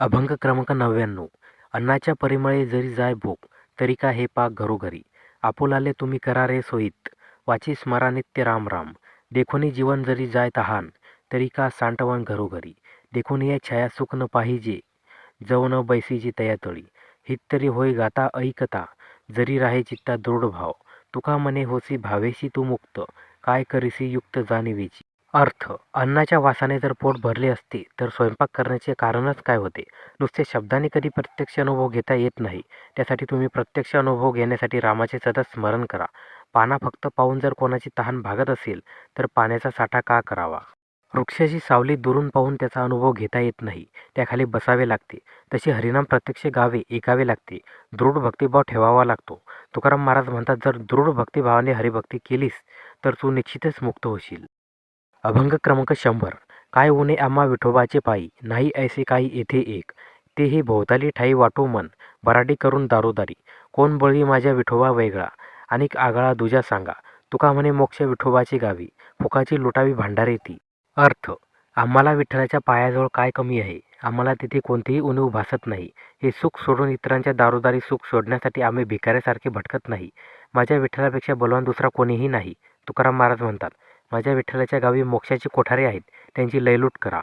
अभंग क्रमांक नव्याण्णव. अन्नाच्या परिमळे जरी जाय भोग तरी का हे पाक घरोघरी. आपुलाले तुम्ही करा रे सोयीत वाची स्मरानित्य राम राम. देखोनी जीवन जरी जाय तहान तरी का सांडवण घरोघरी. देखून या छाया सुख न पाहिजे जवन बैसीची तयातळी. हित तरी होय गाता ऐकता जरी राहे चित्ता दृढ भाव. तुका मने होसी भावेशी तू मुक्त काय करीसी युक्त जाणीवेची. अर्थ. अन्नाच्या वासाने जर पोट भरले असते तर स्वयंपाक करण्याचे कारणच काय होते? नुसते शब्दाने कधी प्रत्यक्ष अनुभव घेता येत नाही. त्यासाठी तुम्ही प्रत्यक्ष अनुभव घेण्यासाठी रामाचे सतत स्मरण करा. पाना फक्त पाहून जर कोणाची तहान भागत असेल तर पाण्याचा साठा का करावा? वृक्षाची सावली दुरून पाहून त्याचा अनुभव घेता येत नाही. त्याखाली बसावे लागते. तशी हरिनाम प्रत्यक्ष गावे ऐकावे लागते. दृढ भक्तिभाव ठेवावा लागतो. तुकाराम महाराज म्हणतात जर दृढ भक्तिभावाने हरिभक्ती केलीस तर तू निश्चितच मुक्त होशील. अभंग क्रमांक शंभर. काय उणे आम्हा विठोबाचे पायी? नाही ऐसे काही येथे एक. ते ही भोवताली ठाई वाटो मन. बराडी करून दारोदारी. कोण बळी माझ्या विठोबा वेगळा? आणि आगळा दुजा सांगा. तुका म्हणे मोक्ष विठोबाची गावी. फुकाची लुटावी भांडारे ती. अर्थ. आम्हाला विठ्ठलाच्या पायाजवळ काय कमी आहे? आम्हाला तिथे कोणतीही उणीव भासत नाही. हे सुख सोडून इतरांच्या दारोदारी सुख सोडण्यासाठी आम्ही भिकाऱ्यासारखे भटकत नाही. माझ्या विठ्ठलापेक्षा बलवान दुसरा कोणीही नाही. तुकाराम महाराज म्हणतात माझ्या विठ्ठलाच्या गावी मोक्षाची कोठारे आहेत त्यांची लयलूट करा.